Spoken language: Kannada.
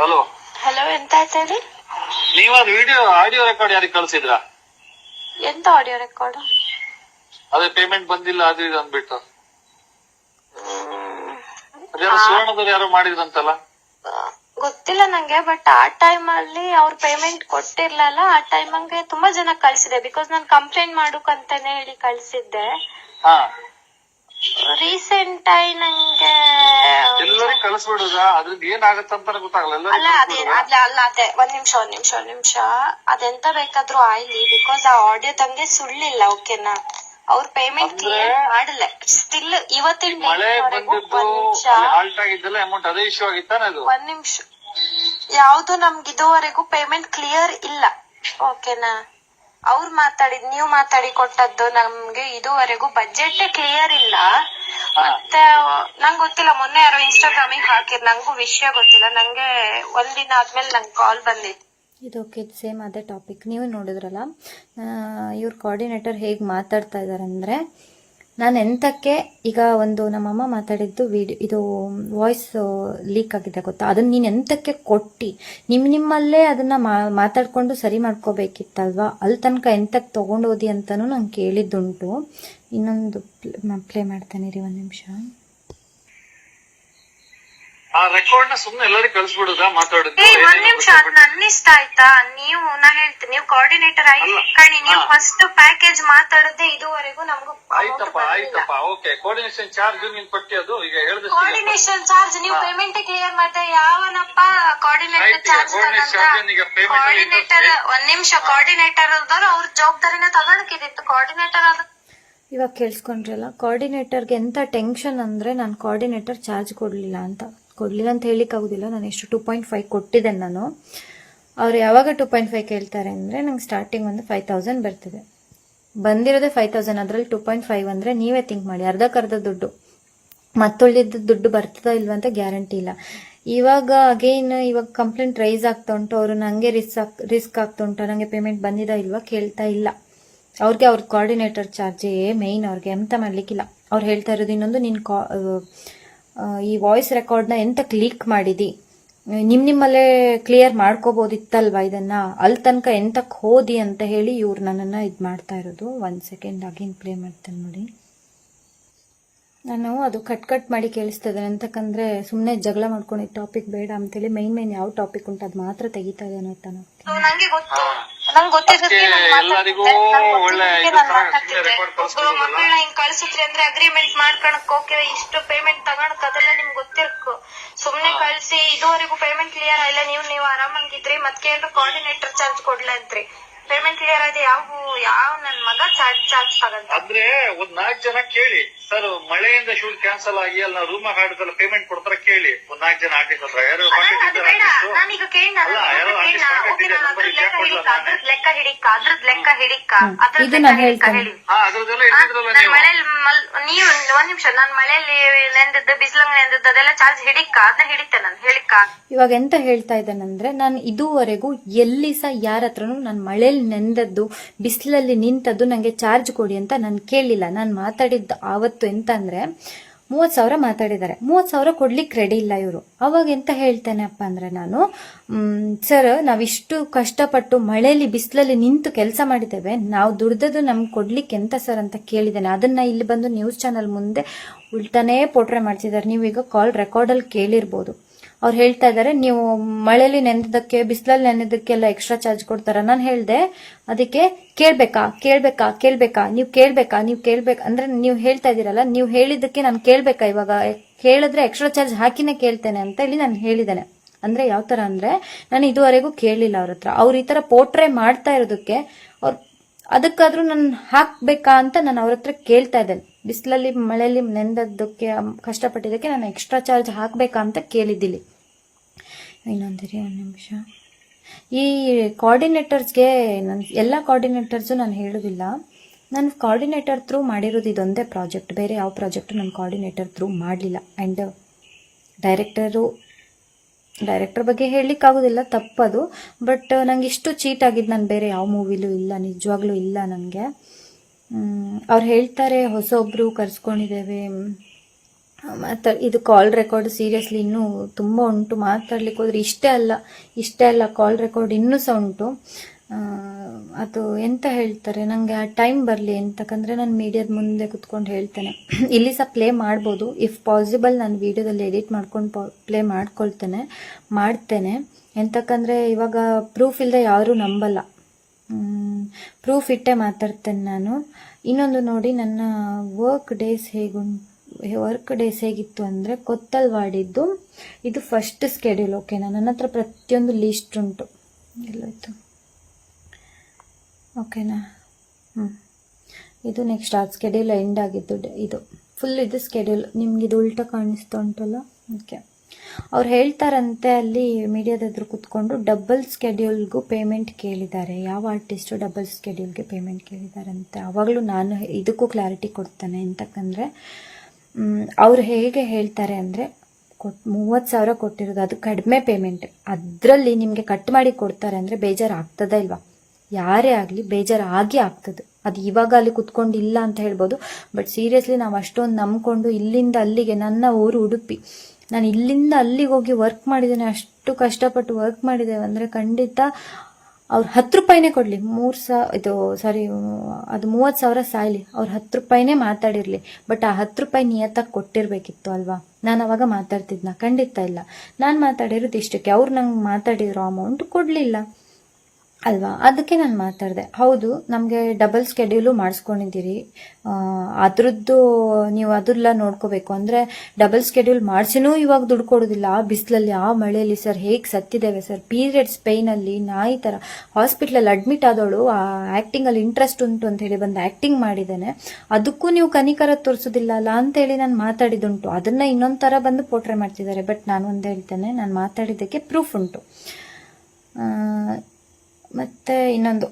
ಹಲೋ. ಹಲೋ ಎಂತ ಆಯ್ತು ಹೇಳಿ ನೀವ್ ಅದು ವಿಡಿಯೋ ಆಡಿಯೋ ರೆಕಾರ್ಡ್ ಯಾರಿಗೆ ಕಳ್ಸಿದ್ರಾ? ಎಂತ ಆಡಿಯೋ ರೆಕಾರ್ಡ್ ಅದೇ ಪೇಮೆಂಟ್ ಬಂದಿಲ್ಲ ಅದು ಇದು ಅಂದ್ಬಿಟ್ಟು. ಅದ್ಯಾರೋ ಸುವರ್ಣದವ್ರು ಯಾರೋ ಮಾಡಿದ್ರಂತಲ್ಲ? ಗೊತ್ತಿಲ್ಲ ನಂಗೆ ಬಟ್ ಆ ಟೈಮ್ ಅಲ್ಲಿ ಅವ್ರ ಪೇಮೆಂಟ್ ಕೊಟ್ಟಿರ್ಲಲ್ಲ ಆ ಟೈಮ್ ಹಂಗೆ ತುಂಬಾ ಜನ ಕಳ್ಸಿದೆ ಬಿಕಾಸ್ ನಾನು ಕಂಪ್ಲೇಂಟ್ ಮಾಡೋಕಂತಾನೆ ಹೇಳಿ ಕಳ್ಸಿದ್ದೆ. ಹಾ. ರೀಸೆಂಟ್ ಆಗಿ ನಂಗೆ ಎಲ್ಲರಿಗೂ ಕಳಿಸ್ಬಿಡುದಾ ಅದ್ರಿಂದ ಏನಾಗತ್ತಂತ ಗೊತ್ತಾಗಲ್ಲ. ಅಲ್ಲ ಅದೇ ಅಲ್ಲ ಅಲ್ಲ ಅದೇ. ಒಂದ್ ನಿಮಿಷ ಒಂದ್ ನಿಮಿಷ ಒಂದ್ ನಿಮಿಷ. ಅದೆಂತ ಬೇಕಾದ್ರೂ ಆಯ್ಲಿ ಬಿಕಾಸ್ ಆ ಆಡಿಯೋದಂಗೆ ಸುಳ್ಳಿಲ್ಲ ಓಕೆನಾ ಅವ್ರ ಪೇಮೆಂಟ್ ಕ್ಲಿಯರ್ ಮಾಡಲ್ಲ ಸ್ಟಿಲ್ ಇವತ್ತಿನ ಮಳೆ ಬಂದಿದ್ದು ಹಾಲ್ಟ್ ಆಗಿದ್ದಲ್ಲ ಅಮೌಂಟ್ ಅದೇ ಇಶ್ಯೂ ಆಗಿತ್ತಾನೆ ಅದು? ಒಂದ್ ನಿಮಿಷ. ಯಾವ್ದು ನಮ್ಗೆ ಇದುವರೆಗೂ ಪೇಮೆಂಟ್ ಕ್ಲಿಯರ್ ಇಲ್ಲ ಓಕೆನಾ ಅವ್ರು ಮಾತಾಡಿದ್ ನೀವ್ ಮಾತಾಡಿ ಕೊಟ್ಟದ್ದು ನಮ್ಗೆ ಇದುವರೆಗೂ ಬಜೆಟ್ ಕ್ಲಿಯರ್ ಇಲ್ಲ. ಮತ್ತೆ ನಂಗ್ ಗೊತ್ತಿಲ್ಲ ಮೊನ್ನೆ ಯಾರೋ ಇನ್ಸ್ಟಾಗ್ರಾಮಿಗೆ ಹಾಕಿರ್ ನಂಗೂ ವಿಷಯ ಗೊತ್ತಿಲ್ಲ. ನಂಗೆ ಒಂದಿನ ಆದ್ಮೇಲೆ ನಂಗೆ ಕಾಲ್ ಬಂದಿತ್ತು. ಇದು ಓಕೆ ಸೇಮ್ ಅದೇ ಟಾಪಿಕ್ ನೀವು ನೋಡಿದ್ರಲ್ಲ ಇವ್ರ ಕೋಆರ್ಡಿನೇಟರ್ ಹೇಗೆ ಮಾತಾಡ್ತಾ ಇದ್ದಾರೆ ಅಂದರೆ ನಾನು ಎಂತಕ್ಕೆ ಈಗ ಒಂದು ನಮ್ಮಮ್ಮ ಮಾತಾಡಿದ್ದು ವಿಡಿಯೋ ಇದು ವಾಯ್ಸ್ ಲೀಕ್ ಆಗಿದೆ ಗೊತ್ತಾ? ಅದನ್ನು ನೀನು ಎಂತಕ್ಕೆ ಕೊಟ್ಟು? ನಿಮ್ಮ ನಿಮ್ಮಲ್ಲೇ ಅದನ್ನು ಮಾತಾಡಿಕೊಂಡು ಸರಿ ಮಾಡ್ಕೋಬೇಕಿತ್ತಲ್ವಾ? ಅಲ್ಲಿ ತನಕ ಎಂಥಕ್ಕೆ ತೊಗೊಂಡೋದಿ ಅಂತಲೂ ನಂಗೆ ಕೇಳಿದ್ದುಂಟು. ಇನ್ನೊಂದು ಪ್ಲೇ ಮಾಡ್ತಾನೆ ರೀ ಒಂದು ನಿಮಿಷ. ಆ ರೆಕಾರ್ಡ್ನ ಸುಮ್ನೆ ಎಲ್ಲರಿಗೂ ಕಳ್ಸ್ಬಿಡುದ ಮಾತಾಡುದು? ಏ ಒಂದ್ ನಿಮಿಷ ಅದ್ ಅನ್ನಿಸ್ತಾ ಆಯ್ತಾ? ನೀವು ನಾ ಹೇಳ್ತೀನಿ ನೀವು ಕೋಆರ್ಡಿನೇಟರ್ ಆಗಿ ಅಲ್ಲ. ಕಣಿ ನೀವು ಹಾ. ಫಸ್ಟ್ ಪ್ಯಾಕೇಜ್ ಮಾತಾಡದೆ ಇದುವರೆಗೂ ನಮ್ಗೂ ಆಯ್ತಪ್ಪ ಆಯ್ತಪ್ಪ ಓಕೆ ಕೋಆರ್ಡಿನೇಷನ್ ಚಾರ್ಜ್ ನೀನ್ ಕೊಟ್ಟಿ ಅದು ಈಗ ಹೇಳಿದಷ್ಟು ಕೋಆರ್ಡಿನೇಷನ್ ಚಾರ್ಜ್ ನೀವು ಹಾ. ಪೇಮೆಂಟ್ ಕ್ಲಿಯರ್ ಮಾಡ್ದೆ ಯಾವನಪ್ಪ ಕೋಆರ್ಡಿನೇಟರ್ ಆಯ್ತು, ಈಗ ಚಾರ್ಜ್ coordinate charge ಈಗ payment ಅಲ್ಲಿ ಕೋಆರ್ಡಿನೇಟರ್ interest ಒಂದ್ ನಿಮಿಷ ಕೋಆರ್ಡಿನೇಟರ್ ಅದಾರ ಅವ್ರ ಜವಾಬ್ದಾರಿನ ತಗೊಳಕಿದಿತ್ತು ಕೋಆರ್ಡಿನೇಟರ್ ಅದ ಇವಾಗ ಕೇಳಿಸ್ಕೊಂಡ್ರಲ್ಲ ಕೋಆರ್ಡಿನೇಟರ್ಗೆ ಎಂಥ ಟೆನ್ಷನ್ ಅಂದರೆ ನಾನು ಕೋಆರ್ಡಿನೇಟರ್ ಚಾರ್ಜ್ ಕೊಡಲಿಲ್ಲ ಅಂತ. ಕೊಡಲಿಲ್ಲ ಅಂತ ಹೇಳಿಕ್ಕಾಗೋದಿಲ್ಲ ನಾನು ಎಷ್ಟು ಟೂ ಪಾಯಿಂಟ್ ಫೈವ್ ಕೊಟ್ಟಿದ್ದೆ ನಾನು. ಅವ್ರು ಯಾವಾಗ ಟೂ ಪಾಯಿಂಟ್ ಫೈವ್ ಕೇಳ್ತಾರೆ ಅಂದರೆ ನಂಗೆ ಸ್ಟಾರ್ಟಿಂಗ್ ಒಂದು ಫೈವ್ ತೌಸಂಡ್ ಬರ್ತದೆ. ಬಂದಿರೋದೆ ಫೈವ್ ತೌಸಂಡ್ ಅದರಲ್ಲಿ ಟೂ ಪಾಯಿಂಟ್ ಫೈವ್ ಅಂದರೆ ನೀವೇ ಥಿಂಕ್ ಮಾಡಿ. ಅರ್ಧಕ್ಕರ್ಧ ದುಡ್ಡು. ಮತ್ತುಳಿದ ದುಡ್ಡು ಬರ್ತದೋ ಇಲ್ವಾ ಅಂತ ಗ್ಯಾರಂಟಿ ಇಲ್ಲ. ಇವಾಗ ಅಗೈನ್ ಇವಾಗ ಕಂಪ್ಲೇಂಟ್ ರೈಸ್ ಆಗ್ತಾ ಉಂಟು. ಅವರು ನನಗೆ ರಿಸ್ಕ್ ರಿಸ್ಕ್ ಆಗ್ತಾ ಉಂಟು. ನನಗೆ ಪೇಮೆಂಟ್ ಬಂದಿದಾ ಇಲ್ವಾ ಕೇಳ್ತಾ ಇಲ್ಲ. ಅವ್ರಿಗೆ ಅವ್ರ ಕೋಆರ್ಡಿನೇಟರ್ ಚಾರ್ಜೇ ಮೇಯ್ನ್ ಅವ್ರಿಗೆ ಎಂತ ಮಾಡಲಿಕ್ಕಿಲ್ಲ. ಅವ್ರು ಹೇಳ್ತಾ ಇರೋದು ಇನ್ನೊಂದು ನಿನ್ನ ಕಾ ಈ ವಾಯ್ಸ್ ರೆಕಾರ್ಡ್ನ ಎಂತ ಕ್ಲಿಕ್ ಮಾಡಿದಿ? ನಿಮ್ಮ ನಿಮ್ಮಲ್ಲೇ ಕ್ಲಿಯರ್ ಮಾಡ್ಕೋಬೋದಿತ್ತಲ್ವಾ ಇದನ್ನ? ಅಲ್ಲಿ ತನಕ ಎಂತಕ್ಕೆ ಹೋದಿ ಅಂತ ಹೇಳಿ ಇವ್ರು ನನ್ನನ್ನು ಇದು ಮಾಡ್ತಾ ಇರೋದು. ಒನ್ ಸೆಕೆಂಡ್ ಅಗೇನ್ ಪ್ಲೇ ಮಾಡ್ತೇನೆ ನೋಡಿ. ನಾನು ಅದು ಕಟ್ ಕಟ್ ಮಾಡಿ ಕೇಳಿಸ್ತದೆ. ಅಂತಕ್ಕಂದ್ರೆ ಸುಮ್ಮನೆ ಜಗಳ ಮಾಡ್ಕೊಂಡು ಈ ಟಾಪಿಕ್ ಬೇಡ ಅಂತೇಳಿ ಮೈನ್ ಮೈನ್ ಯಾವ ಟಾಪಿಕ್ ಉಂಟು ಅದು ಮಾತ್ರ ತೆಗಿತಾ ಇದ್ದೇನೆ ಅಂತ ನಾವು ನಂಗೆ ಗೊತ್ತಿರುತ್ತೆ ಎಲ್ಲರಿಗೂ ಒಳ್ಳೆ. ಮಕ್ಕಳನ್ನ ಹಿಂಗ್ ಕಳ್ಸಿದ್ರಿ ಅಂದ್ರೆ ಅಗ್ರಿಮೆಂಟ್ ಮಾಡ್ಕೊಳಕ್ ಓಕೆ ಇಷ್ಟು ಪೇಮೆಂಟ್ ತಗೊಳಕ್ ಅದೆಲ್ಲ ನಿಮ್ಗೆ ಗೊತ್ತಿರ್ಕು. ಸುಮ್ನೆ ಕಳ್ಸಿ ಇದುವರೆಗೂ ಪೇಮೆಂಟ್ ಕ್ಲಿಯರ್ ಆಗಿಲ್ಲ ನೀವು ನೀವು ಆರಾಮಾಗಿದ್ರಿ ಮತ್ ಕೇಳಿದ್ರು ಕೋಆರ್ಡಿನೇಟರ್ ಚಾರ್ಜ್ ಕೊಡ್ಲ ಅಂತ್ರಿ. ಪೇಮೆಂಟ್ ಕ್ಲಿಯರ್ ಆಗಿದೆ ಯಾವ ಯಾವ ನನ್ ಮಗ ಚಾರ್ಜ್ ಚಾರ್ಜ್ ಆಗಲ್ಲ ಅಂದ್ರೆ ಒಂದ್ ನಾಲ್ಕ್ ಜನ ಕೇಳಿ ಸರ್ ಮಳೆಯಿಂದ ಶೂಟ್ ಕ್ಯಾನ್ಸಲ್ ಆಗಿ ಅಲ್ಲಿ ನಾವು ರೂಮ್ ಹಾಡಿದಲ್ಲ ಪೇಮೆಂಟ್ ಕೊಡ್ತಾರ ಕೇಳಿ. ಒಂದ್ ನಾಲ್ಕ್ ಜನ ಆರ್ಟಿಸ್ಟ್ ಹತ್ರ. ಯಾರು ಅದು ಬೇಡ? ನಾನೀಗ ಕೇಳ ಅಲ್ಲ, ಯಾರೋ artist contact ಇದೆ, number ಇದೆ, ಯಾಕ್ ಕೊಡ್ಲಾ ನಾನೇ? ಅದ್ರದ್ ಲೆಕ್ಕ ಹಿಡಿಕ ಅದ್ರದ್ ಲೆಕ್ಕ ಹಿಡಿಕ. ಅದ್ರದ್ ಲೆಕ್ಕ ಹಿಡಿಕ. ಹೇಳಿ. ಹಾ ಅದ್ರದ್ದೆಲ್ಲ ಆ, ಇಟ್ಟಿದ್ರಲ್ಲ ನಾನ್ ನೀವು. ಮಳೆಯಲ್ಲಿ ಮಲ್- ನೀವು ಒಂದ್ ನಿಮಿಷ ನಾನ್ ಮಳೆಯಲ್ಲಿ ನೆಂದದ್ದು ಬಿಸಿಲಂಗ್ ನೆಂದದ್ದು ಅದೆಲ್ಲ ಚಾರ್ಜ್ ಹಿಡಿಕ ಅದನ್ನ ಹಿಡಿತೆ ನಾನು. ಹೇಳಿಕ. ಇವಾಗ ಎಂತ ಹೇಳ್ತಾ ಇದ್ದಾನಂದ್ರೆ ನಾನು ಇದುವರೆಗೂ ಎಲ್ಲಿ ಸಹ ಯಾರ ಹತ್ರನೂ ನಾನು ಮಳೇಲಿ ನೆಂದದ್ದು, ಬಿಸಿಲಲ್ಲಿ ನಿಂತದ್ದು ನನಗೆ ಚಾರ್ಜ್ ಕೊಡಿ ಅಂತ ನಾನು ಕೇಳಿಲ್ಲ. ನಾನು ಮಾತಾಡಿದ್ದು ಆವತ್ತು ಎಂತ ಅಂದರೆ ಮೂವತ್ತು ಸಾವಿರ ಮಾತಾಡಿದ್ದಾರೆ. ಮೂವತ್ತು ಸಾವಿರ ಕೊಡ್ಲಿಕ್ಕೆ ರೆಡಿ ಇಲ್ಲ ಇವರು. ಅವಾಗ ಎಂತ ಹೇಳ್ತೇನೆ ಅಪ್ಪ ಅಂದ್ರೆ ನಾನು ಸರ್ ನಾವಿಷ್ಟು ಕಷ್ಟಪಟ್ಟು ಮಳೆಯಲ್ಲಿ ಬಿಸಿಲಲ್ಲಿ ನಿಂತು ಕೆಲಸ ಮಾಡಿದ್ದೇವೆ. ನಾವು ದುಡ್ದದ್ದು ನಮ್ಗೆ ಕೊಡ್ಲಿಕ್ಕೆ ಎಂತ ಸರ್ ಅಂತ ಕೇಳಿದ್ದೇನೆ. ಅದನ್ನ ಇಲ್ಲಿ ಬಂದು ನ್ಯೂಸ್ ಚಾನಲ್ ಮುಂದೆ ಉಲ್ಟಾನೇ ಪೋಟ್ರೆ ಮಾಡ್ತಿದ್ದಾರೆ. ನೀವು ಈಗ ಕಾಲ್ ರೆಕಾರ್ಡಲ್ಲಿ ಕೇಳಿರ್ಬೋದು. ಅವ್ರು ಹೇಳ್ತಾ ಇದ್ದಾರೆ ನೀವು ಮಳೆಯಲ್ಲಿ ನೆನೆದಕ್ಕೆ ಬಿಸಿಲಲ್ಲಿ ನೆನೆದಕ್ಕೆಲ್ಲ ಎಕ್ಸ್ಟ್ರಾ ಚಾರ್ಜ್ ಕೊಡ್ತಾರ? ನಾನು ಹೇಳ್ದೆ, ಅದಕ್ಕೆ ಕೇಳ್ಬೇಕಾ ಕೇಳ್ಬೇಕಾ ಕೇಳ್ಬೇಕಾ? ನೀವು ಕೇಳ್ಬೇಕಾ ನೀವು ಕೇಳ್ಬೇಕಾ, ಅಂದ್ರೆ ನೀವು ಹೇಳ್ತಾ ಇದೀರಲ್ಲ ನೀವು ಹೇಳಿದ್ದಕ್ಕೆ ನಾನು ಕೇಳ್ಬೇಕಾ ಇವಾಗ? ಕೇಳಿದ್ರೆ ಎಕ್ಸ್ಟ್ರಾ ಚಾರ್ಜ್ ಹಾಕಿನೇ ಕೇಳ್ತೇನೆ ಅಂತ ಹೇಳಿ ನಾನು ಹೇಳಿದ್ದೇನೆ. ಅಂದ್ರೆ ಯಾವ ತರ ಅಂದ್ರೆ, ನಾನು ಇದುವರೆಗೂ ಕೇಳಲಿಲ್ಲ ಅವ್ರ ಹತ್ರ. ಅವ್ರು ಈ ತರ ಪೋಟ್ರೆ ಮಾಡ್ತಾ ಇರೋದಕ್ಕೆ ಅವ್ರು ಅದಕ್ಕಾದ್ರೂ ನಾನು ಹಾಕ್ಬೇಕಾ ಅಂತ ನಾನು ಅವ್ರ ಹತ್ರ ಕೇಳ್ತಾ ಇದ್ದೇನೆ. ಬಿಸಿಲಲ್ಲಿ, ಮಳೆಯಲ್ಲಿ ನೆಂದದ್ದಕ್ಕೆ ಕಷ್ಟಪಟ್ಟಿದ್ದಕ್ಕೆ ನಾನು ಎಕ್ಸ್ಟ್ರಾ ಚಾರ್ಜ್ ಹಾಕಬೇಕಾ ಅಂತ ಕೇಳಿದ್ದೀಲಿ ಇನ್ನೊಂದಿರಿ ಒಂದು ನಿಮಿಷ. ಈ ಕೋಆರ್ಡಿನೇಟರ್ಸ್ಗೆ ನನ್ನ ಎಲ್ಲ ಕೋಆರ್ಡಿನೇಟರ್ಸು ನಾನು ಹೇಳೋದಿಲ್ಲ. ನಾನು ಕೋಆರ್ಡಿನೇಟರ್ ಥ್ರೂ ಮಾಡಿರೋದು ಇದೊಂದೇ ಪ್ರಾಜೆಕ್ಟ್ ಬೇರೆ ಯಾವ ಪ್ರಾಜೆಕ್ಟು ನಾನು ಕೋಆರ್ಡಿನೇಟರ್ ಥ್ರೂ ಮಾಡಲಿಲ್ಲ. ಆ್ಯಂಡ್ ಡೈರೆಕ್ಟರು ಡೈರೆಕ್ಟರ್ ಬಗ್ಗೆ ಹೇಳಲಿಕ್ಕಾಗೋದಿಲ್ಲ, ತಪ್ಪದು. ಬಟ್ ನನಗೆ ಇಷ್ಟು ಚೀಟ್ ಆಗಿದ್ದು ನಾನು ಬೇರೆ ಯಾವ ಮೂವಿಲೂ ಇಲ್ಲ, ನಿಜವಾಗ್ಲೂ ಇಲ್ಲ ನನಗೆ. ಅವ್ರು ಹೇಳ್ತಾರೆ, ಹೊಸೊಬ್ರು ಕರ್ಸ್ಕೊಂಡಿದ್ದೇವೆ. ಮಾತಾ ಇದು ಕಾಲ್ ರೆಕಾರ್ಡ್ ಸೀರಿಯಸ್ಲಿ ಇನ್ನೂ ತುಂಬ ಉಂಟು, ಮಾತಾಡ್ಲಿಕ್ಕೆ ಹೋದ್ರೆ ಇಷ್ಟೇ ಅಲ್ಲ ಇಷ್ಟೇ ಅಲ್ಲ ಕಾಲ್ ರೆಕಾರ್ಡ್ ಇನ್ನೂ ಸಹ ಉಂಟು. ಅದು ಎಂತ ಹೇಳ್ತಾರೆ ನನಗೆ ಆ ಟೈಮ್ ಬರಲಿ ಅಂತಕ್ಕಂದರೆ ನಾನು ಮೀಡಿಯಾದ ಮುಂದೆ ಕುತ್ಕೊಂಡು ಹೇಳ್ತೇನೆ. ಇಲ್ಲಿ ಸಹ ಪ್ಲೇ ಮಾಡ್ಬೋದು. ಇಫ್ ಪಾಸಿಬಲ್ ನಾನು ವೀಡಿಯೋದಲ್ಲಿ ಎಡಿಟ್ ಮಾಡ್ಕೊಂಡು ಪ್ಲೇ ಮಾಡ್ಕೊಳ್ತೇನೆ, ಮಾಡ್ತೇನೆ. ಎಂತಕ್ಕಂದ್ರೆ ಇವಾಗ ಪ್ರೂಫ್ ಇಲ್ಲದೆ ಯಾರೂ ನಂಬಲ್ಲ. ಪ್ರೂಫ್ ಇಟ್ಟೆ ಮಾತಾಡ್ತೇನೆ ನಾನು. ಇನ್ನೊಂದು ನೋಡಿ, ನನ್ನ ವರ್ಕ್ ಡೇಸ್ ಹೇಗು ವರ್ಕ್ ಡೇಸ್ ಹೇಗಿತ್ತು ಅಂದರೆ ಕೊತ್ತಲ್ವಾಡಿದ್ದು. ಇದು ಫಸ್ಟ್ ಸ್ಕೆಡ್ಯೂಲ್ ಓಕೆನಾ ನನ್ನ ಹತ್ರ ಪ್ರತಿಯೊಂದು ಲೀಸ್ಟ್ ಉಂಟು. ಎಲ್ಲೋಯ್ತು. ಓಕೆನಾ ಹ್ಞೂ ಇದು ನೆಕ್ಸ್ಟ್ ಆ ಸ್ಕೆಡ್ಯೂಲ್ ಎಂಡ್ ಆಗಿದ್ದು, ಇದು. ಫುಲ್ ಇದು ಸ್ಕೆಡ್ಯೂಲ್ ನಿಮ್ಗೆ ಇದು ಉಲ್ಟಾ ಕಾಣಿಸ್ತಾ ಉಂಟಲ್ಲ? ಓಕೆ ಅವ್ರು ಹೇಳ್ತಾರಂತೆ ಅಲ್ಲಿ ಮೀಡಿಯಾದ ಹತ್ರ ಕುತ್ಕೊಂಡು ಡಬಲ್ ಸ್ಕೆಡ್ಯೂಲ್ಗೂ ಪೇಮೆಂಟ್ ಕೇಳಿದ್ದಾರೆ. ಯಾವ ಆರ್ಟಿಸ್ಟು ಡಬಲ್ ಸ್ಕೆಡ್ಯೂಲ್ಗೆ ಪೇಮೆಂಟ್ ಕೇಳಿದಾರಂತೆ? ಆವಾಗಲೂ ನಾನು ಇದಕ್ಕೂ ಕ್ಲಾರಿಟಿ ಕೊಡ್ತಾನೆ ಎಂತಕ್ಕಂದರೆ ಅವ್ರು ಹೇಗೆ ಹೇಳ್ತಾರೆ ಅಂದರೆ, ಕೊಟ್, ಮೂವತ್ತು ಸಾವಿರ ಕೊಟ್ಟಿರೋದು, ಅದು ಕಡಿಮೆ ಪೇಮೆಂಟ್ ಅದರಲ್ಲಿ ನಿಮಗೆ ಕಟ್ ಮಾಡಿ ಕೊಡ್ತಾರೆ ಅಂದರೆ ಬೇಜಾರು ಆಗ್ತದ ಇಲ್ವಾ? ಯಾರೇ ಆಗಲಿ ಬೇಜಾರು ಆಗಿ ಆಗ್ತದೆ. ಅದು ಇವಾಗ ಅಲ್ಲಿ ಕುತ್ಕೊಂಡು ಅಂತ ಹೇಳ್ಬೋದು ಬಟ್ ಸೀರಿಯಸ್ಲಿ ನಾವು ಅಷ್ಟೊಂದು ನಂಬ್ಕೊಂಡು ಇಲ್ಲಿಂದ ಅಲ್ಲಿಗೆ ನನ್ನ ಊರು ಉಡುಪಿ. ನಾನು ಇಲ್ಲಿಂದ ಅಲ್ಲಿಗೆ ಹೋಗಿ ವರ್ಕ್ ಮಾಡಿದ್ದೇನೆ, ಅಷ್ಟು ಕಷ್ಟಪಟ್ಟು ವರ್ಕ್ ಮಾಡಿದ್ದೇವೆ ಅಂದರೆ ಖಂಡಿತ ಅವ್ರು ಹತ್ತು ರೂಪಾಯಿನೇ ಕೊಡಲಿ, ಮೂರು ಸಾ, ಇದು ಸಾರಿ ಅದು ಮೂವತ್ತು ಸಾವಿರ ಸಾಯ್ಲಿ, ಅವ್ರು ಹತ್ತು ರೂಪಾಯಿನೇ ಮಾತಾಡಿರಲಿ ಬಟ್ ಆ ಹತ್ತು ರೂಪಾಯಿ ನಿಯತ್ತಾಗಿ ಕೊಟ್ಟಿರಬೇಕಿತ್ತು ಅಲ್ವಾ? ನಾನು ಅವಾಗ ಮಾತಾಡ್ತಿದ್ನ, ಖಂಡಿತ ಇಲ್ಲ. ನಾನು ಮಾತಾಡಿರೋದು ಇಷ್ಟಕ್ಕೆ, ಅವ್ರು ನಂಗೆ ಮಾತಾಡಿರೋ ಅಮೌಂಟ್ ಕೊಡಲಿಲ್ಲ. ಅಲ್ವಾ? ಅದಕ್ಕೆ ನಾನು ಮಾತಾಡಿದೆ. ಹೌದು, ನಮಗೆ ಡಬಲ್ ಸ್ಕೆಡ್ಯೂಲು ಮಾಡಿಸ್ಕೊಂಡಿದ್ದೀರಿ. ಅದ್ರದ್ದು ನೀವು ಅದೆಲ್ಲ ನೋಡ್ಕೋಬೇಕು. ಅಂದರೆ ಡಬಲ್ ಸ್ಕೆಡ್ಯೂಲ್ ಮಾಡಿಸಿನೂ ಇವಾಗ ದುಡ್ಡು ಕೊಡೋದಿಲ್ಲ. ಆ ಬಿಸಿಲಲ್ಲಿ, ಆ ಮಳೆಯಲ್ಲಿ ಸರ್ ಹೇಗೆ ಸತ್ತಿದ್ದೇವೆ ಸರ್? ಪೀರಿಯಡ್ಸ್ ಪೇಯ್ನಲ್ಲಿ ನಾಯಿ ಥರ ಹಾಸ್ಪಿಟ್ಲಲ್ಲಿ ಅಡ್ಮಿಟ್ ಆದವಳು, ಆ ಆ್ಯಕ್ಟಿಂಗಲ್ಲಿ ಇಂಟ್ರೆಸ್ಟ್ ಉಂಟು ಅಂತ ಹೇಳಿ ಬಂದು ಆ್ಯಕ್ಟಿಂಗ್ ಮಾಡಿದ್ದೇನೆ. ಅದಕ್ಕೂ ನೀವು ಕನಿಕರ ತೋರಿಸೋದಿಲ್ಲ ಅಲ್ಲ ಅಂತೇಳಿ ನಾನು ಮಾತಾಡಿದ್ದುಂಟು. ಅದನ್ನು ಇನ್ನೊಂದು ಥರ ಬಂದು ಪೋಟ್ರೆ ಮಾಡ್ತಿದ್ದಾರೆ. ಬಟ್ ನಾನು ಒಂದು ಹೇಳ್ತೇನೆ, ನಾನು ಮಾತಾಡಿದ್ದಕ್ಕೆ ಪ್ರೂಫ್ ಉಂಟು. ಮತ್ತೆ ಇನ್ನೊಂದು.